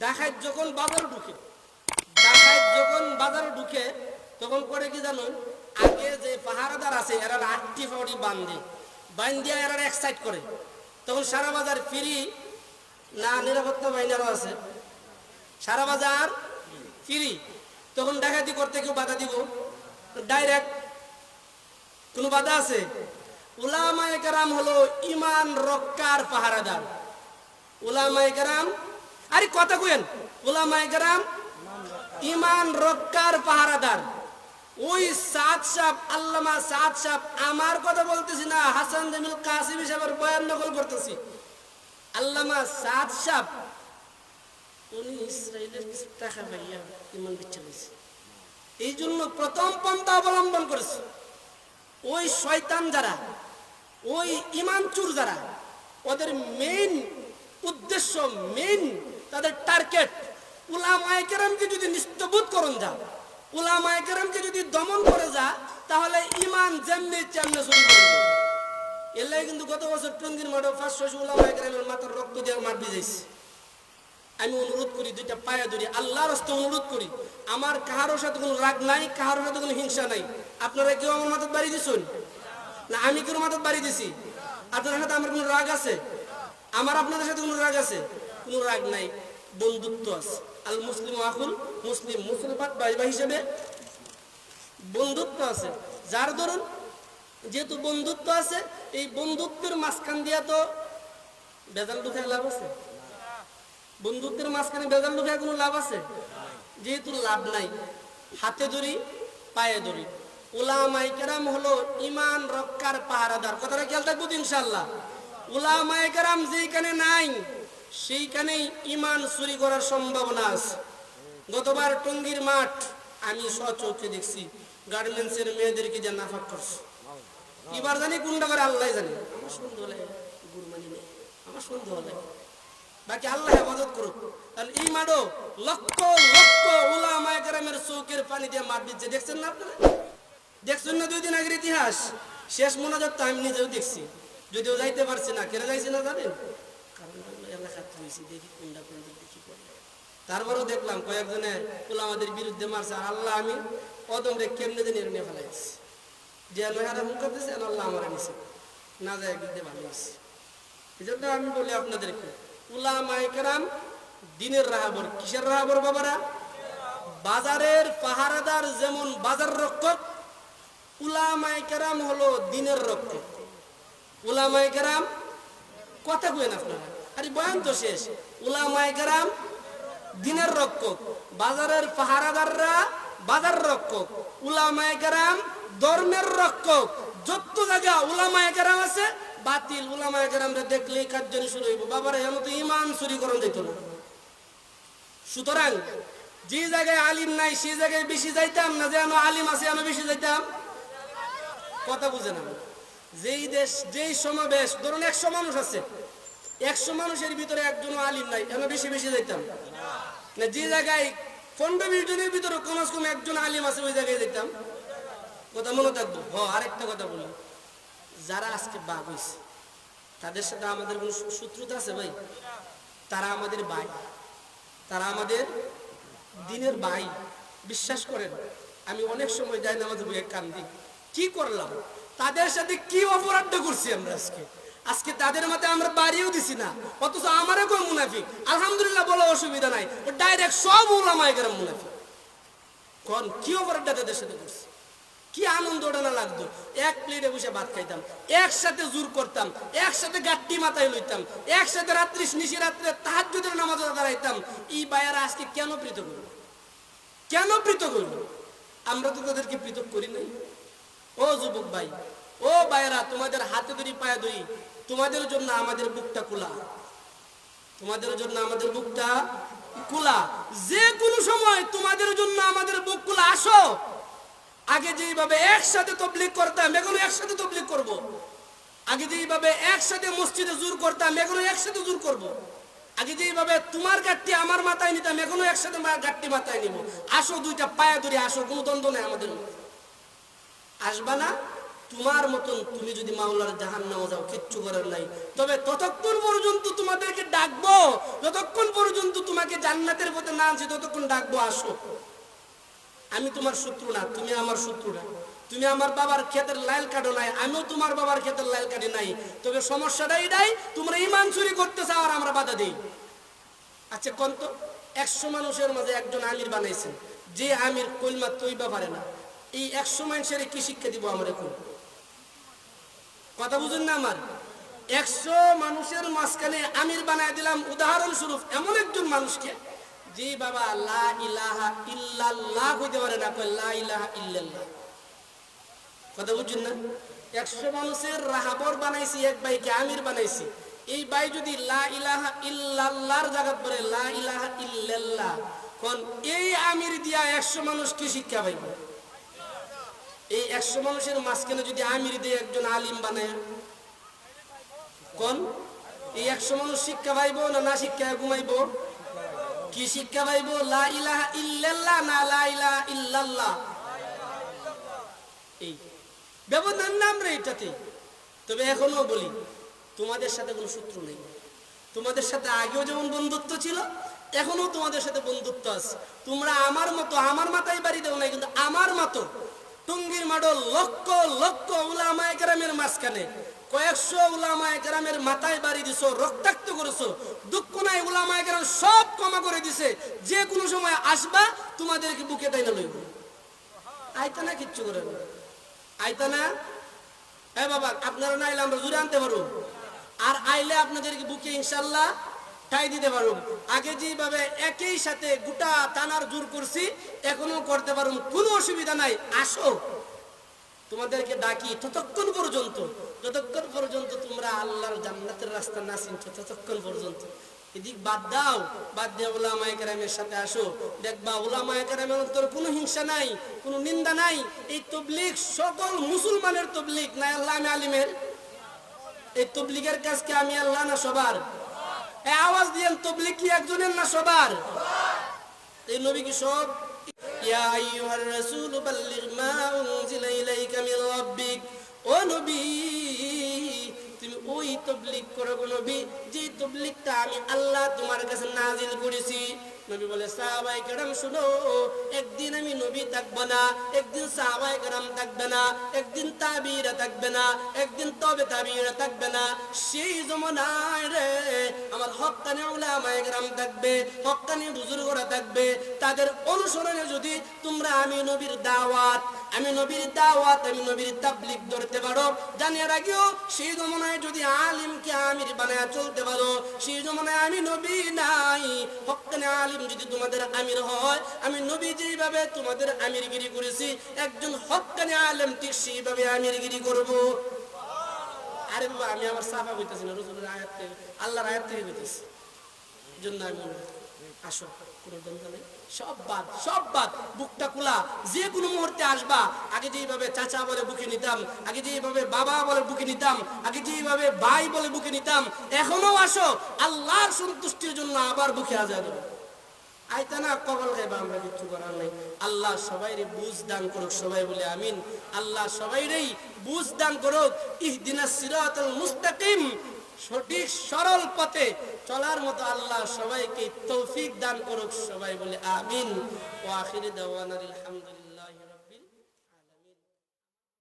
ডাকাত যখন বাজারে ঢুকে ডাকাত যখন বাজারে ঢুকে, তখন করে কি জানো, আগে যে পাহারাদার আছে, এরা আটটি ফাউটি বান্ধে। বান্ধিয়া এরা এক সাইড করে। তখন সারা বাজার ফ্রি, না, নিরাপত্তা বাহিনীরও আছে। সারা বাজার ফ্রি। তখন ডাকাতি করতে কেউ বাধা দিব? ডাইরেক্ট কোনো বাধা আছে? উলামায়ে কেরাম হলো ইমান রক্ষার পাহারাদার। উলামায়ে কেরাম আরে কথা কইেন। উলামায়ে কেরাম, ইমান রক্ষার পাহারাদার। ওই সাত সাপ আল্লামা সাত সাপ আমার কথা বলতেছি না, হাসান জামিল কাসিম সাহেবের বয়ান নকল করতেছি। আল্লামা সাত সাপ উনি ইসরায়েলের টাকা পাইয়া ইমান বিচ্ছা হয়েছে এই জন্য প্রথম পন্থা অবলম্বন করেছে। ওই শয়তান যারা, ওই ইমানচুর যারা, ওদের মেইন উদ্দেশ্য মেইন তাদের টার্গেট উলামায়ে কেরামকে যদি নিস্তবোধ করুন যা, উলামায়ে কেরামকে যদি দমন করে যা, তাহলে ইমান যেমনি চেমনে শুরু করবে এলাই কিন্তু গত বছর টঙ্গির মাঠে পাঁচশো উলামায়ে কেরামের মাথার রক্ত দিয়ে মাঠ ভিজাইছে। আমি অনুরোধ করি দুইটা পায়ে ধরি, আল্লাহর হস্তে অনুরোধ করি, আমার কাহারোর সাথে কোনো রাগ নাই কাহারোর সাথে কোনো হিংসা নাই। আপনারা কেউ আমার মাথায় বাড়ি দিছেন? না, আমি কেউ মাথায় বাড়ি দিছি। আপনাদের সাথে আমার কোনো রাগ আছে? আমার আপনাদের সাথে কোনো রাগ আছে? কোনো রাগ নাই, বন্ধুত্ব আছে। আল মুসলিম আকুল মুসলিম, মুসলমান ভাই হিসেবে বন্ধুত্ব আছে। যার ধরুন যেহেতু বন্ধুত্ব আছে, এই বন্ধুত্বের মাঝখান দিয়া তো বেজাল ঢুকে লাভ আছে। বন্ধুত্বের মাঝখানে বেজাল ঢুকে কোনো লাভ আছে? যেহেতু লাভ নাই, হাতে ধরি, পায়ে ধরি। উলামাই কেরাম হলো ইমান রক্ষার পাহারাদার। কথাটা খেয়াল থাকব ইনশাল্লাহ উলামাই কেরাম যেইখানে নাই সেইখানেই ইমান চুরি করার সম্ভাবনা আছে। গতবার টঙ্গির মাঠ, আমি সচক্ষে দেখছি, গার্মেন্টসের মেয়েদেরকে যে নাফাক করছে। এবার জানি কোনটা করে আল্লাহ জানে। আমার সন্দেহ গুরমানি নেই। আমার সন্দেহ বাকি আল্লাহ হেফাজত করুক। কারণ এই মাঠও লক্ষ লক্ষ উলামায়ে কেরামের চৌকের পানি দিয়ে মাঠ দিচ্ছে। দেখছেন না আপনারা? দেখছেন না দুই দিন আগের ইতিহাস? শেষ মোনাজাত তো আমি নিজেও দেখছি। যদিও যাইতে পারছি না। কেন যাইছি না জানেন? হয়েছি, দেখি কোনটা কোন দিক দিয়ে কি তারপরেও দেখলাম কয়েকজনে উলামাদের বিরুদ্ধে মারছে, আর আল্লাহ আমি অদম কেমনে জানি এর নিয়ে ফেলাইছি। যে নহারা মুখ করতেছে আল্লাহ আমার নিছে। না যায় বিদ্যে ভালো হয়েছে এই জন্য আমি বলি আপনাদেরকে, উলামায়ে কেরাম, দিনের রাহাবর কিসের রাহাবর বাবারা? বাজারের পাহারাদার যেমন বাজার রক্ষক, উলামায়ে কেরাম হলো দিনের রক্ষক। উলামায়ে কেরাম, কথা কইেন আপনারা। আরে বয়ান তো শেষ। দিনের রক্ষক, বাজারের পাহারাদাররা বাজার রক্ষক ধর্মের রক্ষক, যত জায়গা আছে, বাতিল শুরু হইব। বাবারা, এমন তো ইমান চুরি করন যেত না। সুতরাং, যে জায়গায় আলিম নাই সেই জায়গায় বেশি যাইতাম না, যেন আলিম আছে আমি বেশি যাইতাম। কথা বুঝে না। যেই দেশ, যেই সমাবেশ, ধরুন একশো মানুষ আছে একশো মানুষের ভিতরে একজন আলিম নাই, আমি বেশি বেশি যাইতাম না, যে জায়গায় পনেরো বিশ জনের ভিতরে কমস কম একজন আলিম আছে, ওই জায়গায় যেতাম কথা মনে থাকব? হ, আরেকটা কথা বলি। যারা আজকে বাঘ হয়েছে তাদের সাথে আমাদের কোনো শত্রুতা আছে ভাই? তারা আমাদের ভাই। তারা আমাদের দিনের ভাই। বিশ্বাস করেন, আমি অনেক সময় যাই নামাজ বইয়ে কান্দি। কি করলাম? তাদের সাথে কি অপরাধটা করছি আমরা আজকে? আজকে তাদের মতে আমরা বাড়িও দিছি না। অথচ আমারও কই মুনাফিক। আলহামদুলিল্লাহ বলা অসুবিধা নাই। ও ডাইরেক্ট সব উলামায়ে কেরাম মুনাফিক। কোন কি অপরাধটা তাদের সাথে করছি? কি আনন্দটা না লাগতো? এক প্লেটে বসে ভাত খাইতাম, একসাথে জোর করতাম, একসাথে গাট্টি মাথায় লইতাম, একসাথে রাত্রি নিশি রাত্রে তাহাজ্জুদের নামাজ দাঁড়াইতাম এই বায়ারা আজকে কেন পৃথক হইল কেন পৃথক হইল আমরা তো তাদেরকে পৃথক করি নাই। ও যুবক ভাই, ও ভাইয়েরা, তোমাদের হাতে ধরি পায়ে ধরি তোমাদের জন্য আমাদের বুকটা খোলা। তোমাদের জন্য আমাদের বুকটা খোলা। যে কোনো সময় তোমাদের জন্য আমাদের বুক খোলা, আসো। আগে যেইভাবে একসাথে তবলিক করতাম, এখনও একসাথে তবলিক করব। আগে যেইভাবে একসাথে মসজিদে জোর করতাম, এখনও একসাথে জোর করব। আগে যেইভাবে তোমার গাঠটি আমার মাথায় নিতাম, এখনও একসাথে গাঠটি মাথায় নিব। আসো দুইটা পায়ে ধরে, আসো, কোনো দ্বন্দ্ব নেই আমাদের আসবা না? তোমার মতন তুমি যদি মাওলার জাহান নাও যাও, কিচ্ছু করার নাই। তবে ততক্ষণ পর্যন্ত তোমাদেরকে ডাকবো, যতক্ষণ পর্যন্ত তোমাকে জান্নাতের পথে না আনছি, ততক্ষণ ডাকবো, আসো। আমি তোমার শত্রু না, তুমি আমার শত্রু না। তুমি আমার বাবার ক্ষেতের লাইল কাটো নাই, আমিও তোমার বাবার ক্ষেতের লাইল কাটি নাই। তবে সমস্যাটা এটাই, তোমরা ইমান চুরি করতে চাও আর আমরা বাধা দিই। আচ্ছা কোন তো? একশো মানুষের মাঝে একজন আমির বানাইছেন। যে আমির কলমা তৈবা পারে না। এই একশো মানুষের কি শিক্ষা দিব আমরা এখন? কথা বুঝুন না আমার। একশো মানুষের মাঝখানে আমির বানায় দিলাম উদাহরণস্বরূপ এমন একজন মানুষকে, যে বাবা লা ইলাহা ইল্লাল্লাহ হইতে পারে না লা ইলাহা ইল্লাল্লাহ। কথা বুঝছেন না? একশো মানুষের রাহাবর বানাইছি, এক ভাইকে আমির বানাইছি। এই ভাই যদি লা ইলাহা ইল্লাল্লাহর জায়গা পরে লা ইলাহা ইল্লাল্লাহ, কোন এই আমির দিয়া একশো মানুষ কি শিক্ষা পাইব। এই একশো মানুষের মাঝখানে যদি আমির দিয়ে একজন আলিম বানায়, কোন? এই একশো মানুষ শিক্ষা পাইব না না শিক্ষা ঘুমাইব? কি শিক্ষা পাইব? লা ইলাহা ইল্লাল্লাহ না লা ইলাহা এই ব্যবধান নাম রে এটাতে। তবে এখনও বলি, তোমাদের সাথে কোনো সূত্র নেই। তোমাদের সাথে আগেও যেমন বন্ধুত্ব ছিল, এখনও তোমাদের সাথে বন্ধুত্ব আছে। তোমরা আমার মতো, আমার মাথায় বাড়ি দেও নাই, কিন্তু আমার মতো টুঙ্গির মাডো লক্ষ লক্ষ উলামায়ে কেরামের মাঝখানে। কয়েকশো উলামায়ে কেরামের মাথায় বাড়ি দিছো, রক্তাক্ত করেছ। দুঃখ নাই উলামায়ে কেরাম সব ক্ষমা করে দিছে। যে কোনো সময় আসবা, তোমাদেরকে বুকে তাই না লইব। আইতা না কিচ্ছু করে না। আইতানা এ বাবা, আপনারা না আইলে আমরা জুড়ে আনতে পারব। আর আইলে আপনাদেরকে বুকে ইনশাল্লাহ ঠাই দিতে পারব আগে যেভাবে একই সাথে গোটা টানার জোর করছি, এখনও করতে পারব কোনো অসুবিধা নাই। আসো। তোমাদেরকে ডাকি ততক্ষণ পর্যন্ত। যতক্ষণ পর্যন্ত তোমরা আল্লাহর জান্নাতের রাস্তা না চিনছো, ততক্ষণ পর্যন্ত। এদিক বাদ দাও। বাদ দিয়ে ওলামায়ে কেরামের সাথে আসো। দেখবা ওলামায়ে কেরামের অন্তর কোনো হিংসা নাই, কোনো নিন্দা নাই। এই তবলিগ সকল মুসলমানের তবলিগ, না আল্লাহ আলিমের? এই তবলিগের কাজকে আমি আল্লাহ না সবার? আওয়াজ দিয়েন তবলি কি একজনের না সবার? এই নবী কি সব? ইয়া আইয়ুহার রাসূল বাল্লিগ মা উনজিলা ইলাইকা মির রাব্বিক। ও নবী, তুমি ওই তবলিগ করো নবী যে তবলিগটা আমি আল্লাহ তোমার কাছে নাজিল করেছি। নবী বলে সাহাবাই কেরাম, শুনো, একদিন আমি নবী থাকব না, একদিন সাহাবাই কেরাম থাকবে না, একদিন তাবিরা থাকবে না, একদিন তবে তাবিরা থাকবে না। সেই জমানায় রে, আমার হকানে ওলামায় গ্রাম থাকবে হকানে বুজুর্গরা থাকবে। তাদের অনুসরণে যদি তোমরা আমি নবীর দাওয়াত আমি নবীর দাওয়াত, আমি নবীর তাবলিগ ধরতে পারো। জানিয়ে রাখিও, সেই জমানায় যদি আলিমকে আমির বানায় চলতে পারো, সেই জমানায় আমি নবী নাই। হক্কানি আলিম যদি তোমাদের আমির হয়, আমি নবী যেইভাবে তোমাদের আমিরগিরি করেছি, একজন হক্কানি আলেম ঠিক সেইভাবে আমিরগিরি করব। আরে বাবা, আমি আমার সাফা হইতেছি না, রসুলের আয়াত থেকে, আল্লাহর আয়াত থেকে হইতেছি জন্য আমি আসো। কোনো নেই সব এখনও আসো। আল্লাহর সন্তুষ্টির জন্য আবার বুকে আজাদ দেবো আইতা না, কবল গাইবা আমরা কিচ্ছু করার নাই। আল্লাহ সবাইরে বুঝ দান করুক, সবাই বলে আমিন। আল্লাহ সবাইরেই বুঝ দান করুক। ইহদিনাস সিরাতাল মুস্তাকিম। সঠিক, সরল পথে চলার মতো আল্লাহ সবাইকে তৌফিক দান করুক সবাই বলে আমিন। ও আখির দেওয়ান